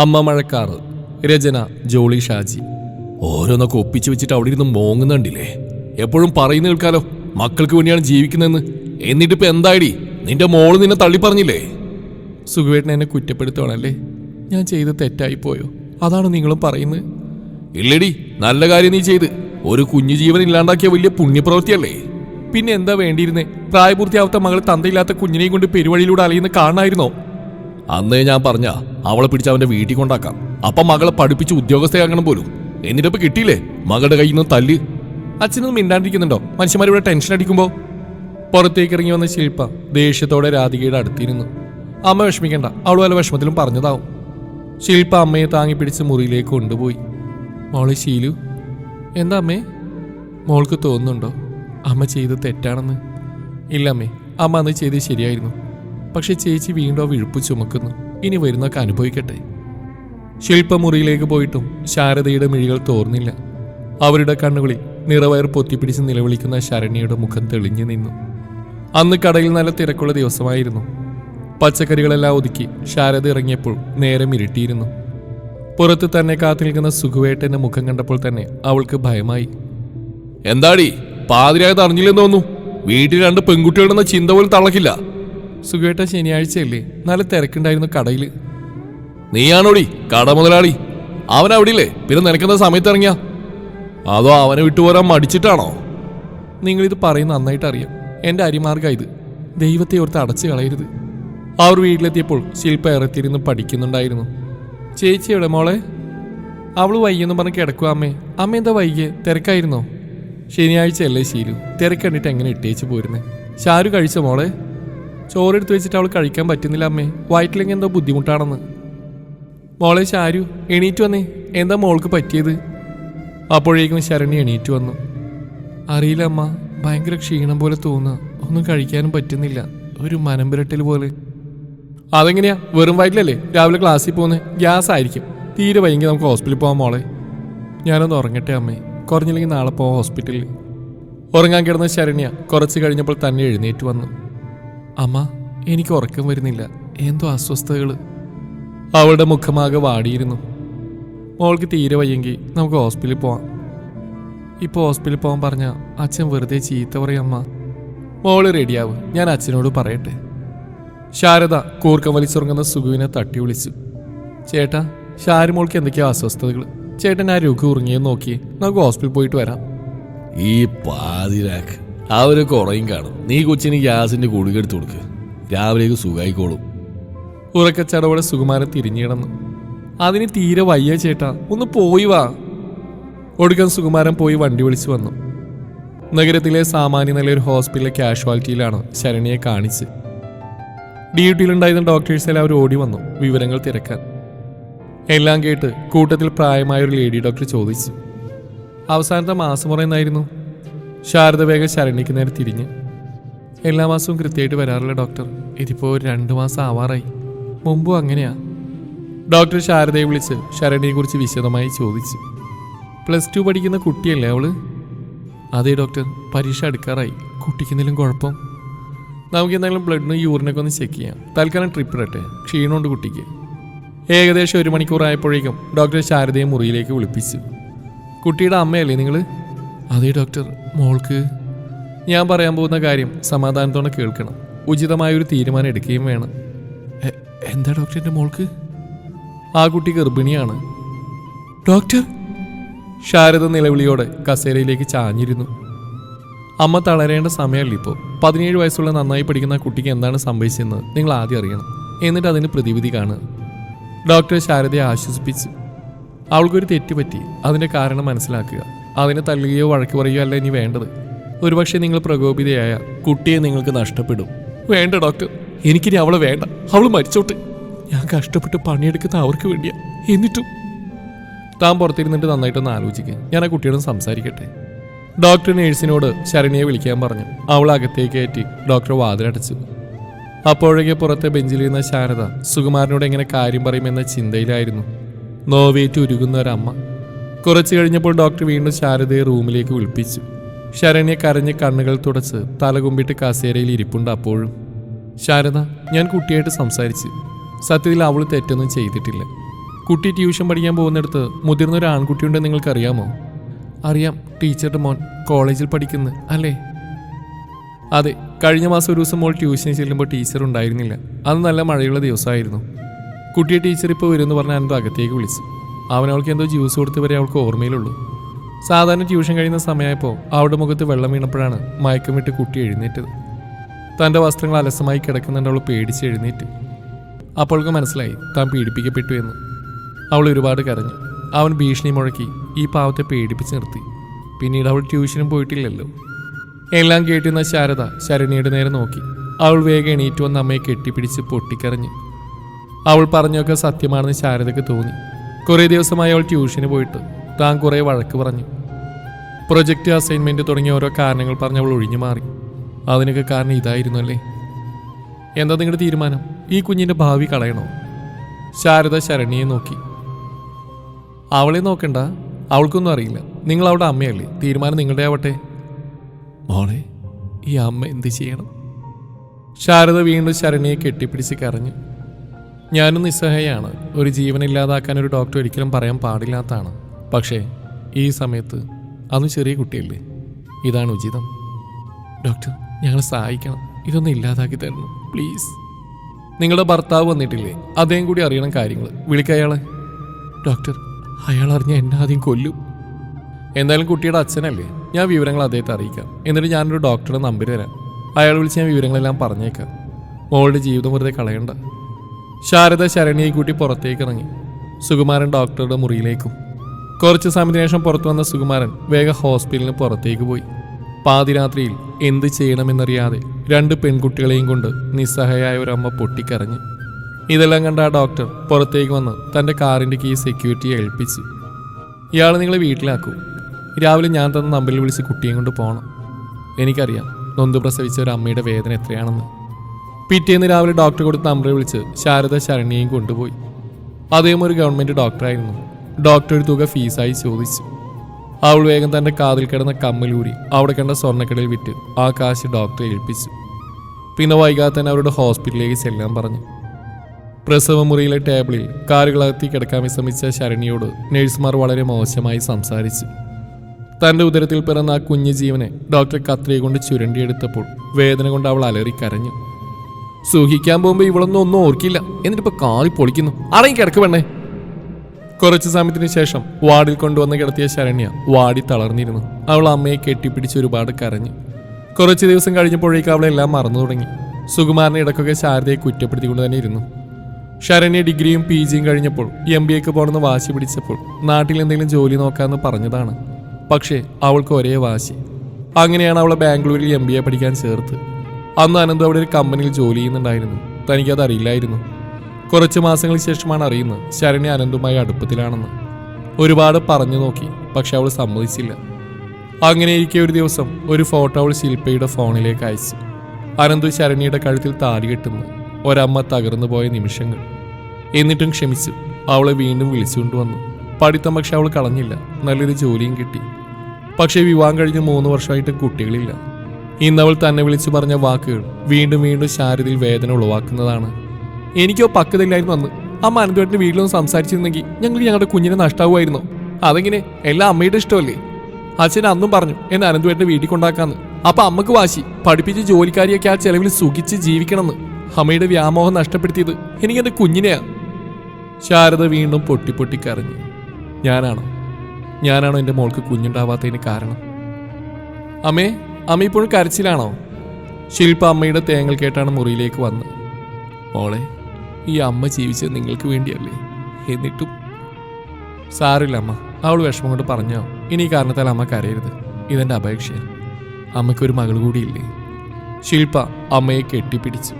അമ്മ മഴക്കാറ് രചന ജോളി ഷാജി. ഓരോന്നൊക്കെ ഒപ്പിച്ചു വെച്ചിട്ട് അവിടെ ഇരുന്ന് മോങ്ങുന്നുണ്ടില്ലേ? എപ്പോഴും പറയുന്ന കേൾക്കാലോ മക്കൾക്ക് വേണ്ടിയാണ് ജീവിക്കുന്നതെന്ന്. എന്നിട്ടിപ്പോ എന്തായി നിന്റെ മോൾ നിന്നെ തള്ളി പറഞ്ഞില്ലേ സുഖവേട്ടൻ എന്നെ കുറ്റപ്പെടുത്തുവാണല്ലേ? ഞാൻ ചെയ്ത് തെറ്റായി പോയോ അതാണ് നിങ്ങളും പറയുന്നത്. ഇല്ലടി നല്ല കാര്യം നീ ചെയ്ത്. ഒരു കുഞ്ഞു ജീവൻ ഇല്ലാണ്ടാക്കിയ വലിയ പുണ്യപ്രവൃത്തിയല്ലേ? പിന്നെ എന്താ വേണ്ടിയിരുന്നേ? പ്രായപൂർത്തിയാവാത്ത മകൾ തന്തയില്ലാത്ത കുഞ്ഞിനെയും കൊണ്ട് പെരുവഴിയിലൂടെ അലയുന്ന കാണായിരുന്നോ അന്നേ ഞാൻ പറഞ്ഞ അവളെ പിടിച്ച് അവന്റെ വീട്ടിൽ കൊണ്ടാക്കാം. അപ്പൊ മകളെ പഠിപ്പിച്ച് ഉദ്യോഗസ്ഥയാക്കണം പോലും. എന്നിട്ടിപ്പോ കിട്ടിയില്ലേ? മകളുടെ കയ്യിൽ നിന്ന് തല്ല്. അച്ഛനൊന്നും മിണ്ടാണ്ടിരിക്കുന്നുണ്ടോ? മനുഷ്യന്മാരിവിടെ ടെൻഷൻ അടിക്കുമ്പോ? പുറത്തേക്ക് ഇറങ്ങി വന്ന ശില്പ ദേഷ്യത്തോടെ രാധികയുടെ അടുത്തിരുന്നു അമ്മ വിഷമിക്കണ്ട അവൾ വല്ല വിഷമത്തിലും പറഞ്ഞതാവും. ശില്പ അമ്മയെ താങ്ങി പിടിച്ച് മുറിയിലേക്ക് കൊണ്ടുപോയി. മോളെ ശീലു എന്താ അമ്മേ? മോൾക്ക് തോന്നുന്നുണ്ടോ? അമ്മ ചെയ്ത് തെറ്റാണെന്ന്? ഇല്ല അമ്മേ അമ്മ അന്ന് ചെയ്ത് ശരിയായിരുന്നു. പക്ഷെ ചേച്ചി വീണ്ടും വിഴുപ്പ് ചുമക്കുന്നു. ഇനി വരുന്നൊക്കെ അനുഭവിക്കട്ടെ. ശില്പമുറിയിലേക്ക് പോയിട്ടും ശാരദയുടെ മിഴികൾ തോർന്നില്ല. അവരുടെ കണ്ണുകളിൽ നിറവയർ പൊത്തിപ്പിടിച്ച് നിലവിളിക്കുന്ന ശരണ്യയുടെ മുഖം തെളിഞ്ഞു നിന്നു. അന്ന് കടയിൽ നല്ല തിരക്കുള്ള ദിവസമായിരുന്നു. പച്ചക്കറികളെല്ലാം ഒതുക്കി ശാരദ ഇറങ്ങിയപ്പോൾ നേരം ഇരുട്ടിയിരുന്നു. പുറത്ത് തന്നെ കാത്തു നിൽക്കുന്ന സുഖുവേട്ടന്റെ മുഖം കണ്ടപ്പോൾ തന്നെ അവൾക്ക് ഭയമായി. എന്താടി? പാതിരായത് അറിഞ്ഞില്ലെന്ന് തോന്നുന്നു. വീട്ടിൽ രണ്ട് പെൺകുട്ടികളുടെ ചിന്ത പോലും തളക്കില്ല സുഖേട്ട ശനിയാഴ്ചയല്ലേ? നല്ല തിരക്കുണ്ടായിരുന്നു കടയിൽ നീയാണോടി? കട മുതലാളി. അവൻ അവിടെ ഇല്ലേ പിന്നെ നിനക്കുന്ന സമയത്ത് ഇറങ്ങിയ? അതോ അവനെ വിട്ടുപോരാൻ മടിച്ചിട്ടാണോ? നിങ്ങളിത് പറയുന്ന നന്നായിട്ട് അറിയാം. എന്റെ അരിമാർഗ ഇത്. ദൈവത്തെ ഓർത്ത് അടച്ചു കളയരുത്. അവർ വീട്ടിലെത്തിയപ്പോൾ ശില്പ ഇറത്തിരുന്ന് പഠിക്കുന്നുണ്ടായിരുന്നു. ചേച്ചി എവിടെ മോളെ? അവൾ വയ്യെന്ന് പറഞ്ഞ് കിടക്കുക അമ്മേ. അമ്മ എന്താ വൈകിയെ? തിരക്കായിരുന്നോ? ശനിയാഴ്ച അല്ലേ ശീലു തിരക്കണ്ടിട്ട് എങ്ങനെ ഇട്ടേച്ച് പോരുന്നേ? ഷാരു കഴിച്ച മോളെ? ചോറെടുത്ത് വെച്ചിട്ട് അവൾ കഴിക്കാൻ പറ്റുന്നില്ല അമ്മേ. വയറ്റിലെങ്കിൽ എന്തോ ബുദ്ധിമുട്ടാണെന്ന്. മോളെ ശാരു എണീറ്റ് വന്നേ. എന്താ മോൾക്ക് പറ്റിയത്? അപ്പോഴേക്കും ശരണി എണീറ്റ് വന്നു. അറിയില്ല അമ്മ. ഭയങ്കര ക്ഷീണം പോലെ തോന്നുക ഒന്നും കഴിക്കാനും പറ്റുന്നില്ല. ഒരു മനം പുരട്ടൽ പോലെ. അതെങ്ങനെയാ? വെറും വയറ്റിലല്ലേ? രാവിലെ ക്ലാസ്സിൽ പോകുന്നത് ഗ്യാസ് ആയിരിക്കും തീരെ വൈകി നമുക്ക് ഹോസ്പിറ്റലിൽ പോകാം മോളെ. ഞാനൊന്ന് ഉറങ്ങട്ടെ അമ്മേ. കുറഞ്ഞില്ലെങ്കിൽ നാളെ പോവാം ഹോസ്പിറ്റലിൽ. ഉറങ്ങാൻ കിടന്ന ശരണ്യ കുറച്ച് കഴിഞ്ഞപ്പോൾ തന്നെ എഴുന്നേറ്റ് വന്നു. അമ്മ എനിക്ക് ഉറക്കം വരുന്നില്ല. എന്തോ അസ്വസ്ഥതകൾ അവളുടെ മുഖമാകെ വാടിയിരുന്നു. മോൾക്ക് തീരെ വയ്യെങ്കിൽ നമുക്ക് ഹോസ്പിറ്റലിൽ പോവാം. ഇപ്പോൾ ഹോസ്പിറ്റലിൽ പോകാൻ പറഞ്ഞ അച്ഛൻ വെറുതെ ചീത്ത പറയും അമ്മ. മോൾ റെഡിയാവും. ഞാൻ അച്ഛനോട് പറയട്ടെ. ശാരദ കൂർക്കം വലിച്ചുറങ്ങുന്ന സുഖുവിനെ തട്ടി വിളിച്ചു. ചേട്ടാ ഷാരുമോൾക്ക് എന്തൊക്കെയോ അസ്വസ്ഥതകൾ ചേട്ടൻ ആ രുഖ ഉറങ്ങിയെന്ന് നോക്കി നമുക്ക് ഹോസ്പിറ്റലിൽ പോയിട്ട് വരാം. ഈ പാതിരാക്ക്. അവരൊക്കെ കുറയും കാണും. നീ കൊച്ചിന് ഗ്യാസിന്റെ ഗുളിക എടുത്തു കൊടുക്ക്. രാവിലേക്ക് സുഖായിക്കോളും. ഉറക്കച്ചടവോടെ സുകുമാരൻ തിരിഞ്ഞു കിടന്നു അതിന് തീരെ വയ്യ ചേട്ടാ ഒന്ന് പോയി വാ. ഒടുക്കൻ സുകുമാരൻ പോയി വണ്ടി വിളിച്ചു വന്നു. നഗരത്തിലെ സാമാന്യ നില ഒരു ഹോസ്പിറ്റലിലെ കാഷ്വാലിറ്റിയിലാണ് ശരണിയെ കാണിച്ച്. ഡ്യൂട്ടിയിലുണ്ടായിരുന്ന ഡോക്ടേഴ്സ് എല്ലാവരും ഓടി വന്നു വിവരങ്ങൾ തിരക്കാൻ. എല്ലാം കേട്ട് കൂട്ടത്തിൽ പ്രായമായ ഒരു ലേഡി ഡോക്ടർ ചോദിച്ചു. അവസാനത്തെ മാസം എന്നായിരുന്നു ശാരദ വേഗം ശരണിക്ക് നേരെ തിരിഞ്ഞ്. എല്ലാ മാസവും കൃത്യമായിട്ട് വരാറില്ല ഡോക്ടർ. ഇതിപ്പോൾ രണ്ട് മാസം ആവാറായി. മുമ്പും അങ്ങനെയാ. ഡോക്ടർ ശാരദയെ വിളിച്ച് ശരണിയെ കുറിച്ച് വിശദമായി ചോദിച്ചു. പ്ലസ് ടു പഠിക്കുന്ന കുട്ടിയല്ലേ അവൾ? അതെ ഡോക്ടർ. പരീക്ഷ അടുക്കാറായി. കുട്ടിക്ക് എന്തെങ്കിലും കുഴപ്പം? നമുക്ക് എന്തെങ്കിലും ബ്ലഡിന് യൂറിനൊക്കെ ഒന്ന് ചെക്ക് ചെയ്യാം. തൽക്കാലം ട്രിപ്പ് ഇടട്ടെ. ക്ഷീണമുണ്ട് കുട്ടിക്ക്. ഏകദേശം ഒരു മണിക്കൂറായപ്പോഴേക്കും ഡോക്ടർ ശാരദയെ മുറിയിലേക്ക് വിളിപ്പിച്ചു. കുട്ടിയുടെ അമ്മയല്ലേ നിങ്ങൾ അതെ ഡോക്ടർ. മോൾക്ക് ഞാൻ പറയാൻ പോകുന്ന കാര്യം സമാധാനത്തോടെ കേൾക്കണം. ഉചിതമായ ഒരു തീരുമാനം എടുക്കുകയും വേണം. എന്താ എന്താ എന്റെ മോൾക്ക്? ആ കുട്ടി ഗർഭിണിയാണ്. ഡോക്ടർ! ശാരദ നിലവിളിയോടെ കസേരയിലേക്ക് ചാഞ്ഞിരുന്നു. അമ്മ തളരേണ്ട സമയമല്ല ഇപ്പോൾ. പതിനേഴ് വയസ്സുള്ള നന്നായി പഠിക്കുന്ന കുട്ടിക്ക് എന്താണ് സംഭവിച്ചതെന്ന് നിങ്ങൾ ആദ്യം അറിയണം. എന്നിട്ട് അതിന് പ്രതിവിധി കാണുക. ഡോക്ടർ ശാരദയെ ആശ്വസിപ്പിച്ച് അവൾക്കൊരു തെറ്റുപറ്റി അതിന്റെ കാരണം മനസ്സിലാക്കുക. അതിനെ തള്ളുകയോ വഴക്ക് പറയുകയോ അല്ല ഇനി വേണ്ടത്. ഒരുപക്ഷെ നിങ്ങൾ പ്രകോപിതയായ കുട്ടിയെ നിങ്ങൾക്ക് നഷ്ടപ്പെടും. വേണ്ട ഡോക്ടർ. എനിക്കിനി അവളെ വേണ്ട. അവൾ മരിച്ചോട്ട്. ഞാൻ കഷ്ടപ്പെട്ട് പണിയെടുക്കുന്ന അവർക്ക് വേണ്ടിയാ. എന്നിട്ടും. താൻ പുറത്തിരുന്നിട്ട് നന്നായിട്ടൊന്ന് ആലോചിക്കുക ഞാൻ ആ കുട്ടിയോട് സംസാരിക്കട്ടെ. ഡോക്ടർ നേഴ്സിനോട് ശരണിയെ വിളിക്കാൻ പറഞ്ഞു. അവൾ അകത്തേക്ക് കയറ്റി ഡോക്ടർ വാതിലടച്ചു. അപ്പോഴേക്ക് പുറത്തെ ബെഞ്ചിലിരുന്ന ശാരദ സുകുമാരനോട് എങ്ങനെ കാര്യം പറയുമെന്ന ചിന്തയിലായിരുന്നു. നോവേറ്റ് ഉരുകുന്ന ഒരമ്മ. കുറച്ചു കഴിഞ്ഞപ്പോൾ ഡോക്ടർ വീണ്ടും ശാരദയെ റൂമിലേക്ക് വിളിപ്പിച്ചു. ശരണ്യ കരഞ്ഞ് കണ്ണുകൾ തുടച്ച് തലകുമ്പിട്ട് കസേരയിൽ ഇരിപ്പുണ്ട് അപ്പോഴും. ശാരദ ഞാൻ കുട്ടിയായിട്ട് സംസാരിച്ച്. സത്യത്തിൽ അവൾ തെറ്റൊന്നും ചെയ്തിട്ടില്ല. കുട്ടി ട്യൂഷൻ പഠിക്കാൻ പോകുന്നിടത്ത് മുതിർന്ന ഒരു ആൺകുട്ടിയുണ്ടെന്ന് നിങ്ങൾക്കറിയാമോ? അറിയാം ടീച്ചറുടെ മോൻ കോളേജിൽ പഠിക്കുന്നു അല്ലേ? അതെ കഴിഞ്ഞ മാസം ഒരു ദിവസം മോൾ ട്യൂഷന് ചെല്ലുമ്പോൾ ടീച്ചർ ഉണ്ടായിരുന്നില്ല. അന്ന് നല്ല മഴയുള്ള ദിവസമായിരുന്നു. കുട്ടിയെ ടീച്ചർ ഇപ്പോൾ വരുമെന്ന് പറഞ്ഞ് അനന്ത് അകത്തേക്ക് വിളിച്ചു. അവൻ അവൾക്ക് എന്തോ ജ്യൂസ് കൊടുത്ത് വരെ അവൾക്ക് ഓർമ്മയിലുള്ളൂ. സാധാരണ ട്യൂഷൻ കഴിയുന്ന സമയമായപ്പോൾ അവളുടെ മുഖത്ത് വെള്ളം വീണപ്പോഴാണ് മയക്കം വിട്ട് കുട്ടി എഴുന്നേറ്റത്. തന്റെ വസ്ത്രങ്ങൾ അലസമായി കിടക്കുന്നുണ്ട് അവൾ പേടിച്ച് എഴുന്നേറ്റ്. അപ്പോൾക്ക് മനസ്സിലായി താൻ പീഡിപ്പിക്കപ്പെട്ടു എന്ന്. അവൾ ഒരുപാട് കരഞ്ഞു. അവൻ ഭീഷണി മുഴക്കി ഈ പാവത്തെ പേടിപ്പിച്ച് നിർത്തി. പിന്നീട് അവൾ ട്യൂഷനും പോയിട്ടില്ലല്ലോ. എല്ലാം കേട്ടിരുന്ന ശാരദ ശരണിയുടെ നേരെ നോക്കി. അവൾ വേഗം എണീറ്റ് വന്ന് അമ്മയെ കെട്ടിപ്പിടിച്ച് പൊട്ടിക്കരഞ്ഞു. അവൾ പറഞ്ഞൊക്കെ സത്യമാണെന്ന് ശാരദയ്ക്ക് തോന്നി. കുറേ ദിവസമായി അവൾ ട്യൂഷന് പോയിട്ട്. താൻ കുറേ വഴക്ക് പറഞ്ഞു. പ്രൊജക്റ്റ് അസൈൻമെന്റ് തുടങ്ങിയ ഓരോ കാരണങ്ങൾ പറഞ്ഞ് അവൾ ഒഴിഞ്ഞു മാറി. അതിനൊക്കെ കാരണം ഇതായിരുന്നു അല്ലേ എന്താ നിങ്ങളുടെ തീരുമാനം? ഈ കുഞ്ഞിന്റെ ഭാവി കളയണോ? ശാരദ ശരണിയെ നോക്കി. അവളെ നോക്കണ്ട. അവൾക്കൊന്നും അറിയില്ല. നിങ്ങൾ അവളുടെ അമ്മയല്ലേ? തീരുമാനം നിങ്ങളുടെ ആവട്ടെ. മോളെ. ഈ അമ്മ എന്ത് ചെയ്യണം? ശാരദ വീണ്ടും ശരണിയെ കെട്ടിപ്പിടിച്ച് കരഞ്ഞു. ഞാനും നിസ്സഹായാണ്. ഒരു ജീവൻ ഇല്ലാതാക്കാൻ ഒരു ഡോക്ടർ ഒരിക്കലും പറയാൻ പാടില്ലാത്തതാണ്. പക്ഷേ ഈ സമയത്ത് അന്ന് ചെറിയ കുട്ടിയല്ലേ? ഇതാണ് ഉചിതം. ഡോക്ടർ ഞങ്ങളെ സഹായിക്കണം. ഇതൊന്നും ഇല്ലാതാക്കി തരണം. പ്ലീസ് നിങ്ങളുടെ ഭർത്താവ് വന്നിട്ടില്ലേ? അദ്ദേഹം കൂടി അറിയണം കാര്യങ്ങൾ വിളിക്ക അയാളെ. ഡോക്ടർ അയാൾ അറിഞ്ഞ എന്നെ ആദ്യം കൊല്ലും. എന്തായാലും കുട്ടിയുടെ അച്ഛനല്ലേ? ഞാൻ വിവരങ്ങൾ അദ്ദേഹത്തെ അറിയിക്കാം. എന്നിട്ട് ഞാനൊരു ഡോക്ടറുടെ നമ്പർ തരാം. അയാൾ വിളിച്ച് ഞാൻ വിവരങ്ങളെല്ലാം പറഞ്ഞേക്കാം. മോളുടെ ജീവിതം വെറുതെ കളയണ്ട. ശാരദ ശരണിയെ കൂട്ടി പുറത്തേക്ക് ഇറങ്ങി സുകുമാരൻ ഡോക്ടറുടെ മുറിയിലേക്കും. കുറച്ച് സമയത്തിന് ശേഷം പുറത്തു വന്ന സുകുമാരൻ വേഗം ഹോസ്പിറ്റലിന് പുറത്തേക്ക് പോയി. പാതിരാത്രിയിൽ എന്ത് ചെയ്യണമെന്നറിയാതെ രണ്ട് പെൺകുട്ടികളെയും കൊണ്ട് നിസ്സഹായായ ഒരു അമ്മ പൊട്ടിക്കരഞ്ഞു. ഇതെല്ലാം കണ്ട ആ ഡോക്ടർ പുറത്തേക്ക് വന്ന് തന്റെ കാറിന്റെ കീ സെക്യൂരിറ്റിയെ ഏൽപ്പിച്ചു. ഇയാൾ നിങ്ങളെ വീട്ടിലാക്കൂ. രാവിലെ ഞാൻ തന്ന നമ്പറിൽ വിളിച്ച് കുട്ടിയെയും കൊണ്ട് പോകണം എനിക്കറിയാം നൊന്ത് പ്രസവിച്ച ഒരു അമ്മയുടെ വേദന എത്രയാണെന്ന്. പിറ്റേന്ന് രാവിലെ ഡോക്ടർ കൊടുത്ത നമ്പറിൽ വിളിച്ച് ശാരദ ശരണ്യയും കൊണ്ടുപോയി. അദ്ദേഹം ഒരു ഗവൺമെന്റ് ഡോക്ടറായിരുന്നു ഡോക്ടർ ഒരു തുക ഫീസായി ചോദിച്ചു. അവൾ വേഗം തന്റെ കാതിൽ കിടന്ന കമ്മലൂരി അവിടെ കണ്ട സ്വർണക്കടയിൽ വിറ്റ് ആ കാശ് ഡോക്ടറെ ഏൽപ്പിച്ചു. പിന്നെ വൈകാതെ തന്നെ അവരുടെ ഹോസ്പിറ്റലിലേക്ക് ചെല്ലാൻ പറഞ്ഞു. പ്രസവ മുറിയിലെ ടേബിളിൽ കാറുകളകത്തി കിടക്കാൻ വിശ്രമിച്ച ശരണിയോട് നഴ്സുമാർ വളരെ മോശമായി സംസാരിച്ചു. തന്റെ ഉദരത്തിൽ പിറന്ന ആ കുഞ്ഞു ജീവനെ ഡോക്ടർ കത്രിയെ കൊണ്ട് ചുരണ്ടിയെടുത്തപ്പോൾ വേദന കൊണ്ട് അവൾ അലറി കരഞ്ഞു. സൂഹിക്കാൻ പോകുമ്പോൾ ഇവളൊന്നും ഒന്നും ഓർക്കില്ല. എന്നിട്ടിപ്പോ കാറി പൊളിക്കുന്നു. അടങ്ങി കിടക്ക് പെണ്ണേ. കുറച്ചു സമയത്തിന് ശേഷം വാർഡിൽ കൊണ്ടുവന്ന് കിടത്തിയ ശരണ്യ വാടി തളർന്നിരുന്നു. അവൾ അമ്മയെ കെട്ടിപ്പിടിച്ച് ഒരുപാട് കരഞ്ഞു. കുറച്ച് ദിവസം കഴിഞ്ഞപ്പോഴേക്കും അവളെല്ലാം മറന്നു തുടങ്ങി. സുകുമാരനെ ഇടക്കൊക്കെ ശാരദയെ കുറ്റപ്പെടുത്തിക്കൊണ്ട് തന്നെ ഇരുന്നു. ശരണ്യ ഡിഗ്രിയും പി ജിയും കഴിഞ്ഞപ്പോൾ എം ബി എക്ക് പോകണമെന്ന് വാശി പിടിച്ചപ്പോൾ നാട്ടിൽ എന്തെങ്കിലും ജോലി നോക്കാമെന്ന് പറഞ്ഞതാണ്. പക്ഷേ അവൾക്ക് ഒരേ വാശി. അങ്ങനെയാണ് അവളെ ബാംഗ്ലൂരിൽ എം ബി എ പഠിക്കാൻ ചേർത്ത്. അന്ന് അനന്ത് അവിടെ ഒരു കമ്പനിയിൽ ജോലി ചെയ്യുന്നുണ്ടായിരുന്നു. തനിക്കത് അറിയില്ലായിരുന്നു. കുറച്ച് മാസങ്ങൾക്ക് ശേഷമാണ് അറിയുന്നത് ശരണ്യ അനന്തുമായി അടുപ്പത്തിലാണെന്ന്. ഒരുപാട് പറഞ്ഞു നോക്കി പക്ഷെ അവൾ സമ്മതിച്ചില്ല. അങ്ങനെ ഇരിക്കെ ഒരു ദിവസം ഒരു ഫോട്ടോ അവൾ ശില്പയുടെ ഫോണിലേക്ക് അയച്ചു. അനന്തു ശരണിയുടെ കഴുത്തിൽ താടി കെട്ടുന്നു. ഒരമ്മ തകർന്നു പോയ നിമിഷങ്ങൾ. എന്നിട്ടും ക്ഷമിച്ചു. അവളെ വീണ്ടും വിളിച്ചുകൊണ്ടുവന്നു പഠിത്തം പക്ഷെ അവൾ കളഞ്ഞില്ല. നല്ലൊരു ജോലിയും കിട്ടി. പക്ഷേ വിവാഹം കഴിഞ്ഞ് മൂന്ന് വർഷമായിട്ട് കുട്ടികളില്ല. ഇന്ന് അവൾ തന്നെ വിളിച്ചു പറഞ്ഞ വാക്കുകൾ വീണ്ടും വീണ്ടും ശാരദയിൽ വേദന ഉളവാക്കുന്നതാണ്. എനിക്കോ പക്വതയില്ലായിരുന്നു അന്ന്. അമ്മ അനന്തവേട്ടന്റെ വീട്ടിലൊന്ന് സംസാരിച്ചിരുന്നെങ്കിൽ ഞങ്ങൾ ഞങ്ങളുടെ കുഞ്ഞിനെ നഷ്ടാവുമായിരുന്നു. അതെങ്ങനെ? എല്ലാം അമ്മയുടെ ഇഷ്ടമല്ലേ? അച്ഛൻ അന്നും പറഞ്ഞു എന്നെ അനന്തവേട്ടന്റെ വീട്ടിൽ കൊണ്ടാക്കാന്ന്. അപ്പൊ അമ്മയ്ക്ക് വാശി. പഠിപ്പിച്ച് ജോലിക്കാരിയൊക്കെ ആ ചെലവിൽ സുഖിച്ച് ജീവിക്കണമെന്ന്. അമ്മയുടെ വ്യാമോഹം നഷ്ടപ്പെടുത്തിയത് എനിക്ക് എന്റെ കുഞ്ഞിനെയാ. ശാരദ വീണ്ടും പൊട്ടി പൊട്ടി കരഞ്ഞു. ഞാനാണോ? ഞാനാണോ എന്റെ മോൾക്ക് കുഞ്ഞുണ്ടാവാത്തതിന് കാരണം? അമ്മേ അമ്മ ഇപ്പോഴും കരച്ചിലാണോ? ശില്പ അമ്മയുടെ തേങ്ങൽ കേട്ടാണ് മുറിയിലേക്ക് വന്നത്. മോളെ ഈ അമ്മ ജീവിച്ചത് നിങ്ങൾക്ക് വേണ്ടിയല്ലേ? എന്നിട്ടും. സാറില്ല അമ്മ അവൾ വിഷമം കൊണ്ട് പറഞ്ഞോ ഇനി ഈ കാരണത്താൽ അമ്മ കരയരുത്. ഇതെന്റെ അപേക്ഷയാണ്. അമ്മയ്ക്കൊരു മകൾ കൂടിയില്ലേ? ശില്പ അമ്മയെ കെട്ടിപ്പിടിച്ചു.